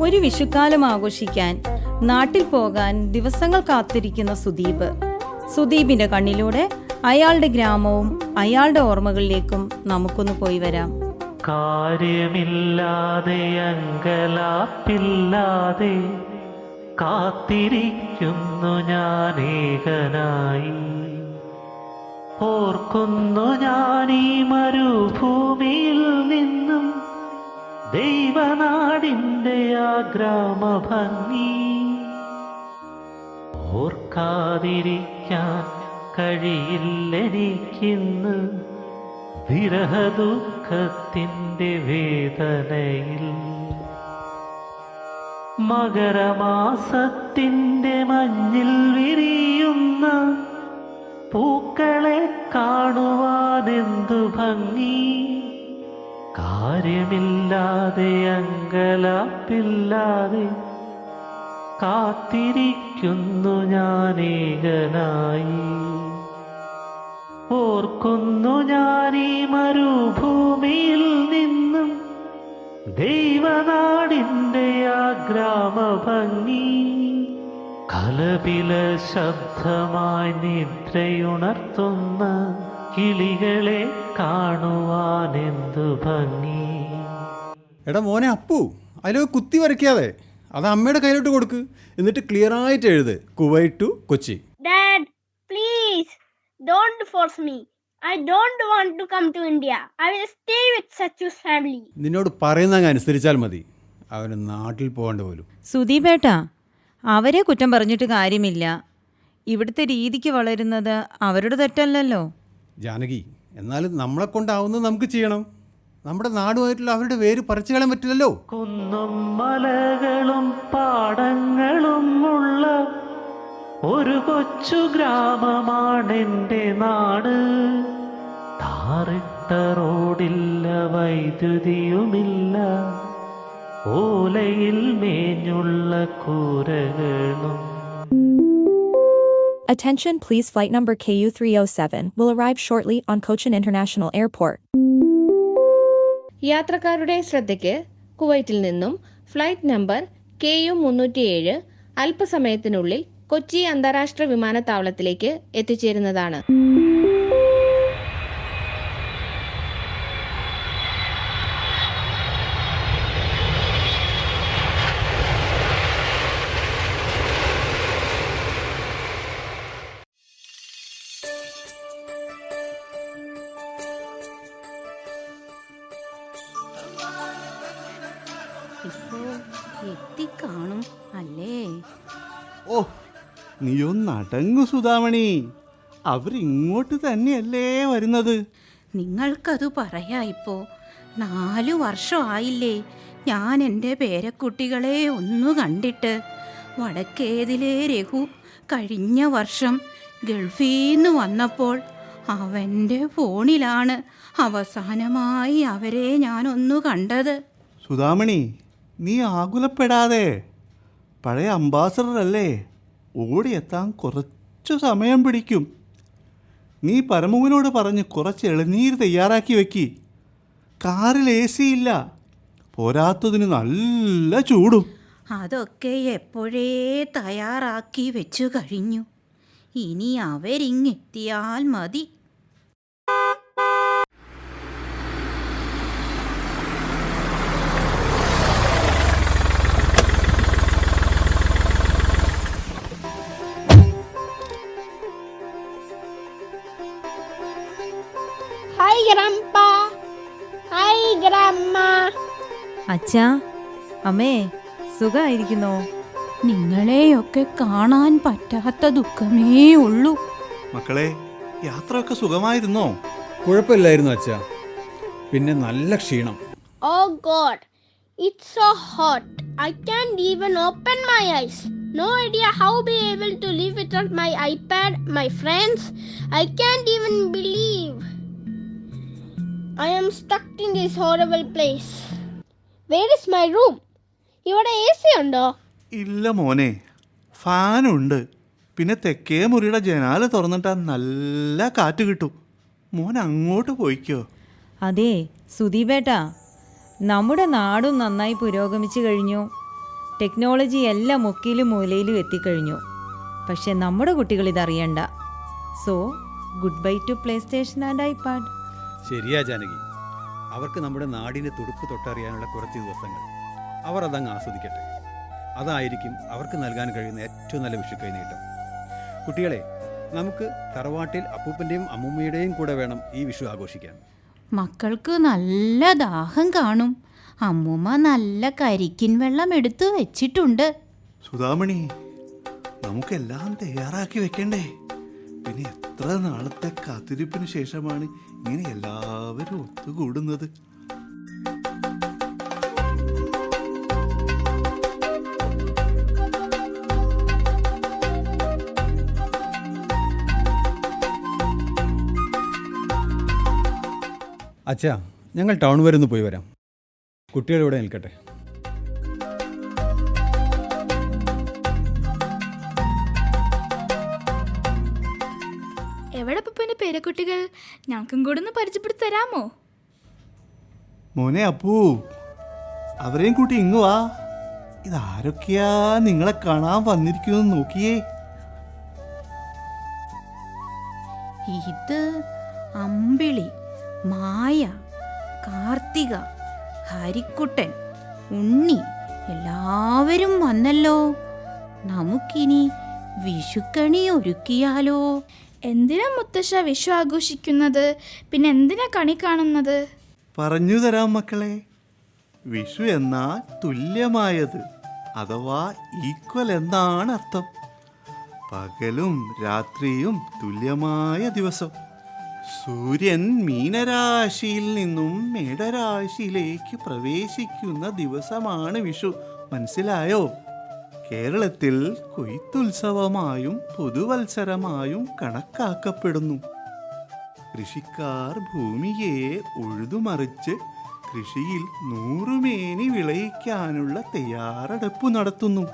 ഒരു വിഷുക്കാലം ആഘോഷിക്കാൻ നാട്ടിൽ പോകാൻ ദിവസങ്ങൾ കാത്തിരിക്കുന്ന സുദീപ്. സുദീപിന്റെ കണ്ണിലൂടെ അയാളുടെ ഗ്രാമവും അയാളുടെ ഓർമ്മകളിലേക്കും നമുക്കൊന്ന് പോയി വരാം. കാര്യമില്ലാതെ അങ്കലാപ്പില്ലാതെ കാത്തിരിക്കുന്നു ഞാൻ ഓർക്കുന്നു ഈ മരുഭൂമിയിൽ നിന്നും ദൈവനാടിന്റെ ആ ഗ്രാമഭംഗി ഓർക്കാതിരിക്കാൻ കഴിയില്ലെനിക്കിന്ന് വിരഹദുഃഖത്തിന്റെ വേദനയിൽ. മകരമാസത്തിന്റെ മഞ്ഞിൽ വിരിയുന്ന പൂക്കളെ കാണുവാനെന്തു ഭംഗി. കാര്യമില്ലാതെ അങ്കലാപ്പില്ലാതെ കാത്തിരിക്കുന്നു ഞാനേകനായി. ഓർക്കുന്നു ഞാനീ മരുഭൂമിയിൽ നിന്നും ദൈവനാടിന്റെ ആ ഗ്രാമഭംഗി കലപില ശബ്ദമായി നിദ്രയുണർത്തുന്ന കിളികളെ കാണുവാനെന്തു ഭംഗി? എടാ മോനെ അപ്പു അതിലൊരു കുത്തി വരയ്ക്കാതെ. അത് അമ്മയുടെ കയ്യിലോട്ട് കൊടുക്ക്. എന്നിട്ട് ക്ലിയർ ആയിട്ട് എഴുത്. Kuwait to Kochi dad please don't force me I don't want to come to India I will stay with Sachu family നിന്നോട് പറയുന്ന അങ്ങ് അനുസരിച്ചാൽ മതി. അവന് നാട്ടിൽ പോകേണ്ട പോലും. സുദീപേട്ടാ അവരെ കുറ്റം പറഞ്ഞിട്ട് കാര്യമില്ല. ഇവിടുത്തെ രീതിക്ക് വളരുന്നത് അവരുടെ തെറ്റല്ലല്ലോ. ജാനകി എന്നാലും നമ്മളെ കൊണ്ടാവുന്നത് നമുക്ക് ചെയ്യണം. നമ്മുടെ നാടുമായിട്ടുള്ള അവരുടെ വേര് പറിച്ചു കളയാൻ പറ്റില്ലല്ലോ. കുന്നും മലകളും പാടങ്ങളും ഉള്ള ഒരു കൊച്ചു ഗ്രാമമാണെന്റെ നാട്. താറിട്ട റോഡില്ല വൈദ്യുതിയുമില്ല. ഓലയിൽ മേഞ്ഞുള്ള കൂരകളും Attention, please. Flight number KU307 will arrive shortly on Cochin International Airport. യാത്രക്കാരുടെ ശ്രദ്ധയ്ക്ക് കുവൈറ്റിൽ നിന്നും ഫ്ലൈറ്റ് നമ്പർ കെ യു മുന്നൂറ്റിയേഴ് അല്പസമയത്തിനുള്ളിൽ കൊച്ചി അന്താരാഷ്ട്ര വിമാനത്താവളത്തിലേക്ക് എത്തിച്ചേരുന്നതാണ് നീയൊന്നടങ്ങു സുധാമണി. അവരിങ്ങോട്ട് തന്നെയല്ലേ വരുന്നത്? നിങ്ങൾക്കത് പറയാ ഇപ്പോ. നാലു വർഷമായില്ലേ ഞാൻ എന്റെ പേരക്കുട്ടികളെ ഒന്നു കണ്ടിട്ട്. വടക്കേതിലെ രഘു കഴിഞ്ഞ വർഷം ഗൾഫീന്ന് വന്നപ്പോൾ അവന്റെ ഫോണിലാണ് അവസാനമായി അവരെ ഞാനൊന്നു കണ്ടത്. സുധാമണി നീ ആകുലപ്പെടാതെ. പഴയ അംബാസഡർ അല്ലേ ഓടിയെത്താൻ കുറച്ചു സമയം പിടിക്കും. നീ പരമുവിനോട് പറഞ്ഞ് കുറച്ച് ഇളനീര് തയ്യാറാക്കി വെക്കി. കാറിൽ എ സി ഇല്ല പോരാത്തതിന് നല്ല ചൂടും. അതൊക്കെ എപ്പോഴേ തയ്യാറാക്കി വെച്ചു കഴിഞ്ഞു. ഇനി അവരിങ്ങെത്തിയാൽ മതി. അച്ഛാ അമ്മേ സുഖായിരിക്കുന്നു നിങ്ങളെയൊക്കെ കാണാൻ പറ്റാത്ത ദുഃഖമേ ഉള്ളൂ. മക്കളെ യാത്രയൊക്കെ സുഖമായിരുന്നോ? കുഴപ്പമില്ലായിരുന്നു അച്ഛ. പിന്നെ നല്ല ക്ഷീണം. ഓ God it so hot I can even open my eyes no idea how be able to leave live without my iPad my friends I can even believe I am stuck in this horrible place Where is my room? ഇവിടെ A C ഉണ്ടോ? ഇല്ല മോനെ ഫാനുണ്ട്. പിന്നെ തെക്കേ മുറിയുടെ ജനാല തുറന്നിട്ടാ നല്ല കാറ്റ് കിട്ടും. മോൻ അങ്ങോട്ട് പോയിക്കോ. അതെ സുദീപേട്ടാ നമ്മുടെ നാടും നന്നായി പുരോഗമിച്ചു കഴിഞ്ഞു. ടെക്നോളജി എല്ലാം മുക്കിലും മൂലയിലും എത്തിക്കഴിഞ്ഞു. പക്ഷെ നമ്മുടെ കുട്ടികൾ ഇതറിയണ്ട. So goodbye to PlayStation and iPad ശരിയാ ജാനകി. അവർക്ക് നമ്മുടെ നാടിന്റെ തുടുപ്പ് തൊട്ടറിയാനുള്ള കുറച്ച് ദിവസങ്ങൾ. അവർ അതങ്ങ് ആസ്വദിക്കട്ടെ. അതായിരിക്കും അവർക്ക് നൽകാൻ കഴിയുന്ന ഏറ്റവും നല്ല വിഷുക്കൈ നീട്ടം കുട്ടികളെ നമുക്ക് തറവാട്ടിൽ അപ്പൂപ്പന്റെയും അമ്മൂമ്മയുടെയും കൂടെ വേണം ഈ വിഷു ആഘോഷിക്കാൻ. മക്കൾക്ക് നല്ല ദാഹം കാണും. അമ്മൂമ്മ നല്ല കരിക്കിൻ വെള്ളം എടുത്തു വെച്ചിട്ടുണ്ട്. സുധാമണി നമുക്കെല്ലാം തയ്യാറാക്കി വെക്കണ്ടേ? പിന്നെ എത്ര നാളത്തെ കാത്തിരിപ്പിന് ശേഷമാണ് ഇങ്ങനെ എല്ലാവരും ഒത്തുകൂടുന്നത്? അച്ഛാ ഞങ്ങൾ ടൗൺ വരെ ഒന്ന് പോയി വരാം. കുട്ടികളിവിടെ നിൽക്കട്ടെ. പേരക്കുട്ടികൾ ഞങ്ങൾക്കും കൂടെ ഒന്ന് പരിചയപ്പെടുത്തി തരാമോ? മോനെ അപ്പൂ അവരെയും കൂട്ടി ഇങ്ങു വാ. ഇതാരൊക്കെയാ നിങ്ങളെ കാണാൻ വന്നിരിക്കുന്നു നോക്കിയേ. ഇത് അമ്പിളി മായ കാർത്തിക ഹരിക്കുട്ടൻ ഉണ്ണി എല്ലാവരും വന്നല്ലോ. നമുക്കിനി വിഷുക്കണി ഒരുക്കിയാലോ? എന്തിനാ മുത്തശ്ശ വിഷു ആഘോഷിക്കുന്നത്? പിന്നെ എന്തിനാ കണി കാണുന്നത്? പറഞ്ഞു തരാം മക്കളെ. വിഷു എന്നാൽ തുല്യമായത് അഥവാ ഈക്വൽ എന്നാണ് അർത്ഥം. പകലും രാത്രിയും തുല്യമായ ദിവസം. സൂര്യൻ മീനരാശിയിൽ നിന്നും മേടരാശിയിലേക്ക് പ്രവേശിക്കുന്ന ദിവസമാണ് വിഷു. മനസ്സിലായോ? കേരളത്തിൽ കൊയ്ത്തുത്സവമായും പുതുവത്സരമായും കണക്കാക്കപ്പെടുന്നു. കൃഷിക്കാർ ഭൂമിയെ ഉഴുതുമറിച്ച് കൃഷിയിൽ നൂറുമേനി വിളയിക്കാനുള്ള തയ്യാറെടുപ്പ് നടത്തുന്നു.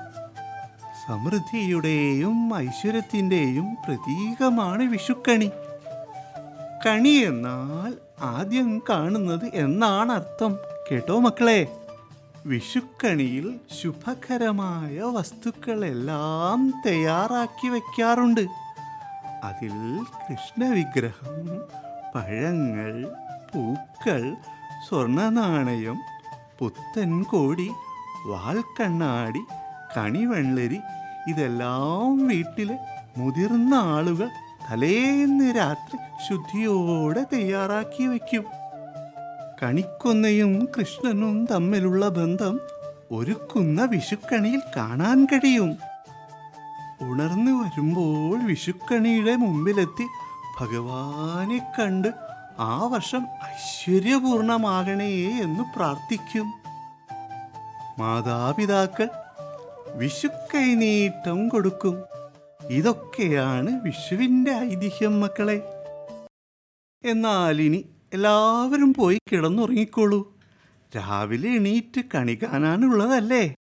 സമൃദ്ധിയുടെയും ഐശ്വര്യത്തിന്റെയും പ്രതീകമാണ് വിഷുക്കണി. കണി എന്നാൽ ആദ്യം കാണുന്നത് എന്നാണ് അർത്ഥം കേട്ടോ മക്കളെ? വിഷുക്കണിയിൽ ശുഭകരമായ വസ്തുക്കളെല്ലാം തയ്യാറാക്കി വയ്ക്കാറുണ്ട് അതിൽ കൃഷ്ണവിഗ്രഹം പഴങ്ങൾ പൂക്കൾ സ്വർണനാണയം പുത്തൻ കോടി വാൽക്കണ്ണാടി കണിവെള്ളരി ഇതെല്ലാം വീട്ടിലെ മുതിർന്ന ആളുകൾ തലേന്ന് രാത്രി ശുദ്ധിയോടെ തയ്യാറാക്കി വയ്ക്കും കണിക്കൊന്നയും കൃഷ്ണനും തമ്മിലുള്ള ബന്ധം ഒരുക്കുന്ന വിഷുക്കണിയിൽ കാണാൻ കഴിയും. ഉണർന്നു വരുമ്പോൾ വിഷുക്കണിയുടെ മുമ്പിലെത്തി ഭഗവാനെ കണ്ട് ആ വർഷം ഐശ്വര്യപൂർണമാകണേ എന്ന് പ്രാർത്ഥിക്കും. മാതാപിതാക്കൾ വിഷുക്കൈനീട്ടം കൊടുക്കും. ഇതൊക്കെയാണ് വിഷുവിന്റെ ഐതിഹ്യം മക്കളെ. എന്നാൽ ഇനി എല്ലാവരും പോയി കിടന്നുറങ്ങിക്കോളൂ. രാവിലെ എണീറ്റ് കണി കാണാനുള്ളതല്ലേ?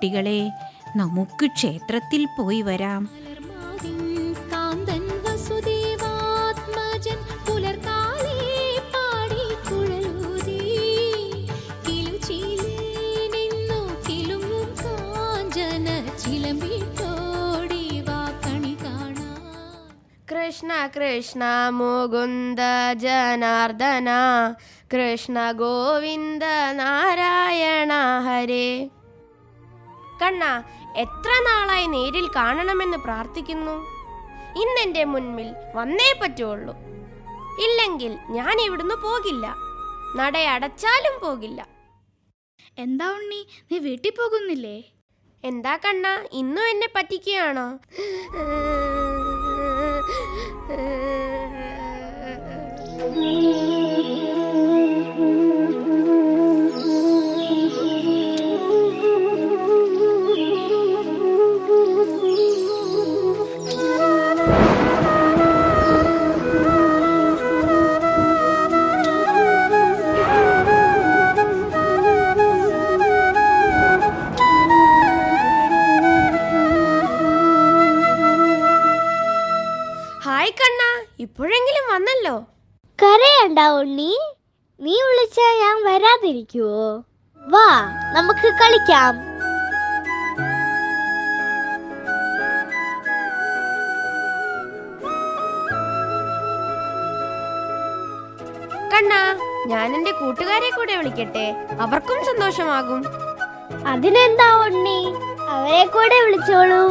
കുട്ടികളെ നമുക്ക് ക്ഷേത്രത്തിൽ പോയി വരാം. കൃഷ്ണ കൃഷ്ണ മുകുന്ദ ജനാർദ്ദന കൃഷ്ണ ഗോവിന്ദ നാരായണ ഹരേ. കണ്ണ എത്ര നാളായി നേരിൽ കാണണമെന്ന് പ്രാർത്ഥിക്കുന്നു? ഇന്നെന്റെ മുൻപിൽ വന്നേ പറ്റുള്ളൂ. ഇല്ലെങ്കിൽ ഞാൻ ഇവിടുന്ന് പോകില്ല. നടയടച്ചാലും പോകില്ല. എന്താ ഉണ്ണി നീ വീട്ടിൽ പോകുന്നില്ലേ? എന്താ കണ്ണ ഇന്നും എന്നെ പറ്റിക്കുകയാണോ? ഹായ് കണ്ണ ഇപ്പോഴെങ്കിലും വന്നല്ലോ. കരയണ്ട ഉണ്ണി നീ വിളിച്ചാ ഞാൻ വരാതിരിക്കുവോ? വാ നമുക്ക് കളിക്കാം. കണ്ണ ഞാൻ എന്റെ കൂട്ടുകാരെ കൂടെ വിളിക്കട്ടെ. അവർക്കും സന്തോഷമാകും. അതിനെന്താ ഉണ്ണി? അവരെ കൂടെ വിളിച്ചോളൂ.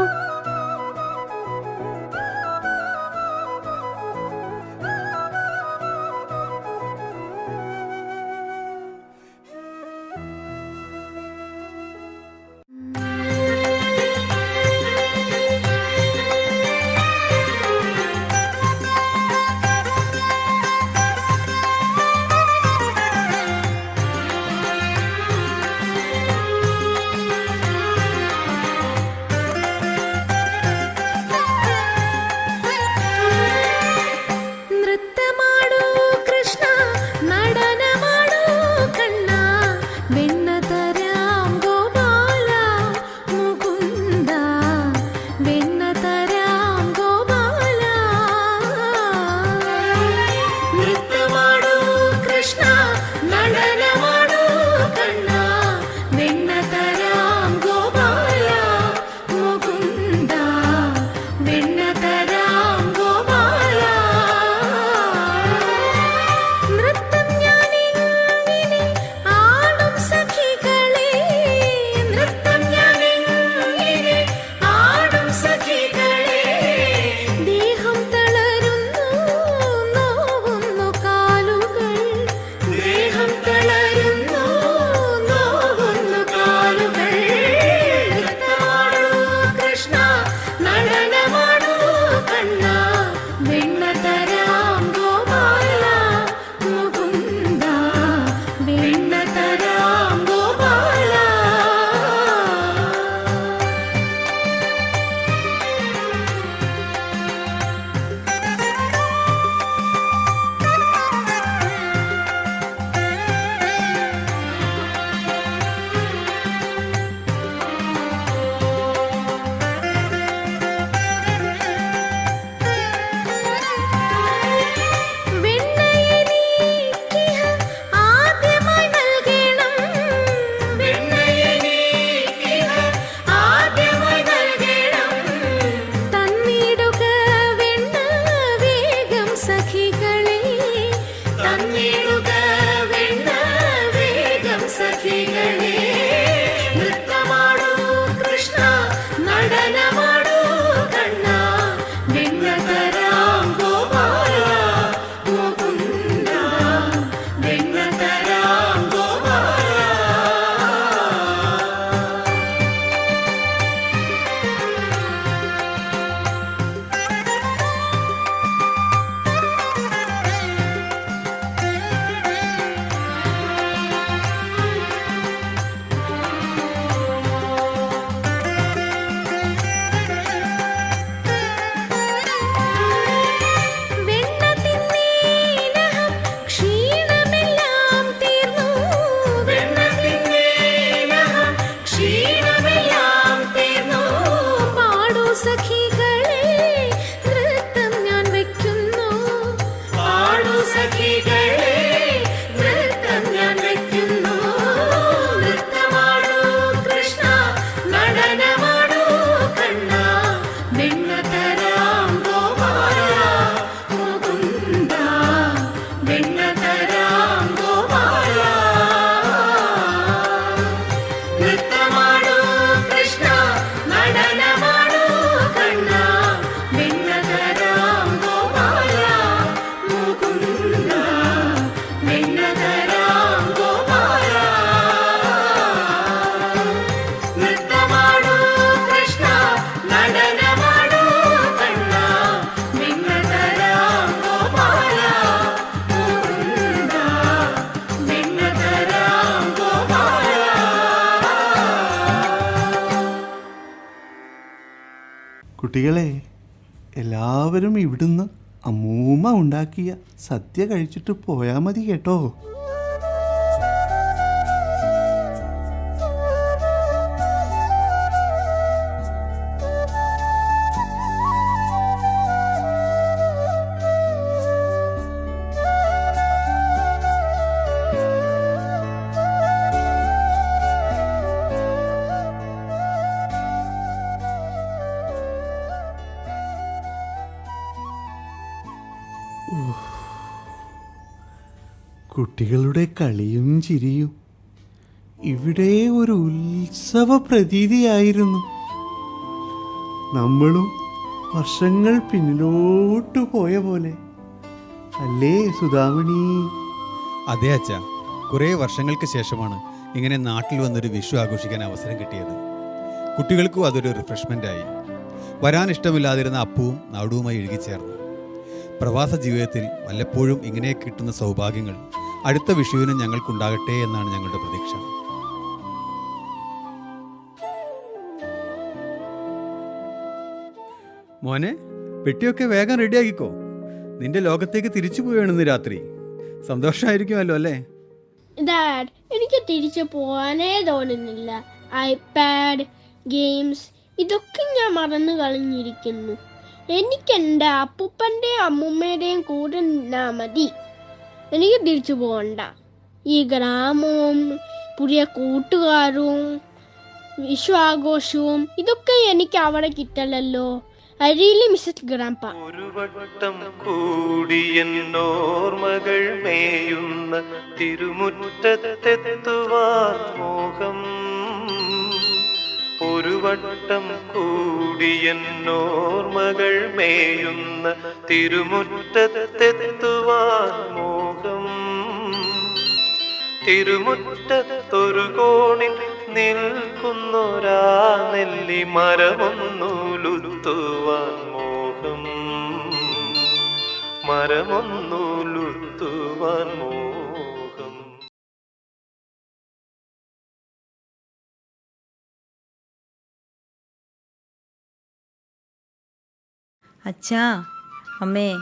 കുട്ടികളെ എല്ലാവരും ഇവിടുന്ന് അമ്മൂമ്മ ഉണ്ടാക്കിയ സദ്യ കഴിച്ചിട്ട് പോയാൽ മതി കേട്ടോ. കുട്ടികളുടെ കളിയും ചിരിയും. ഇവിടെ ഒരു ഉത്സവ പ്രതീതിയായിരുന്നു. നമ്മളും വർഷങ്ങൾ പിന്നിലോട്ട് പോയ പോലെ. അല്ലേ സുധാമണി? അതെ അച്ഛ. കുറേ വർഷങ്ങൾക്ക് ശേഷമാണ് ഇങ്ങനെ നാട്ടിൽ വന്നൊരു വിഷു ആഘോഷിക്കാൻ അവസരം കിട്ടിയത്. കുട്ടികൾക്കും അതൊരു റിഫ്രഷ്മെന്റായി വരാൻ ഇഷ്ടമില്ലാതിരുന്ന അപ്പവും നാടുവുമായി എഴുകിച്ചേർന്നു പ്രവാസ ജീവിതത്തിൽ വല്ലപ്പോഴും ഇങ്ങനെ കിട്ടുന്ന സൗഭാഗ്യങ്ങൾ അടുത്ത വിഷുവിനും ഞങ്ങൾക്കുണ്ടാകട്ടെ എന്നാണ് ഞങ്ങളുടെ പ്രതീക്ഷ. മോനെ പെട്ടിയൊക്കെ വേഗം റെഡിയാക്കിക്കോ. നിന്റെ ലോകത്തേക്ക് തിരിച്ചു പോവുകയാണെന്ന് രാത്രി. സന്തോഷമായിരിക്കുമല്ലോ അല്ലേ? ഡാഡ് എനിക്ക് തിരിച്ചു പോകാനേ തോന്നുന്നില്ല. ഐപാഡ് ഗെയിംസ് ഇതൊക്കെ ഞാൻ മറന്നു കളഞ്ഞിരിക്കുന്നു. എനിക്ക് എന്റെ അപ്പൂപ്പന്റെയും അമ്മൂമ്മയുടെയും കൂടെ നിന്നാ മതി. എനിക്ക് തിരിച്ചു പോകണ്ട ഈ ഗ്രാമവും പുതിയ കൂട്ടുകാരും വിശ്വാഘോഷവും ഇതൊക്കെ എനിക്ക് അവിടെ കിട്ടലല്ലോ. ഐ റിയലി ഗ്രാമ്പ ഒരു വട്ടം കൂടി എന്നോർമകൾ മേയുന്ന തിരുമുറ്റത്തെത്തുവാൻ മോഹം. ഒരു വട്ടം കൂടി എന്നോർമകൾ മേയുന്ന തിരുമുറ്റത്തെത്തുവാൻ തിരുമുറ്റത്തൊരു കോണിൽ നിൽക്കുന്നൊരാ നെല്ലി മരമൊന്നുലുത്തുവാൻ മോഹം. മരമൊന്നുലുത്തുവാൻ മോഹം. അച്ഛാ അമ്മേ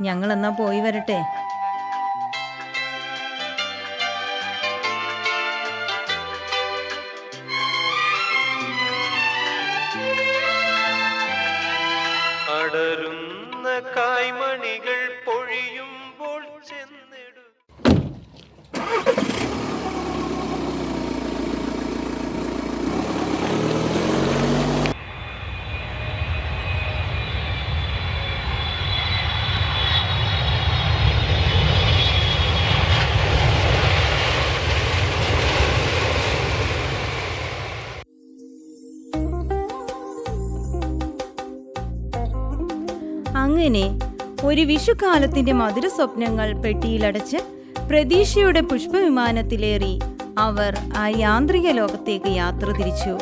ഞങ്ങളെന്നാ പോയി വരട്ടെ? അടരുന്ന കായ്മണികൾ അങ്ങനെ ഒരു വിഷുക്കാലത്തിന്റെ മധുര സ്വപ്നങ്ങൾ പെട്ടിയിലടച്ച് പ്രതീക്ഷയുടെ പുഷ്പവിമാനത്തിലേറി അവർ ആ യാന്ത്രിക ലോകത്തേക്ക് യാത്ര തിരിച്ചു.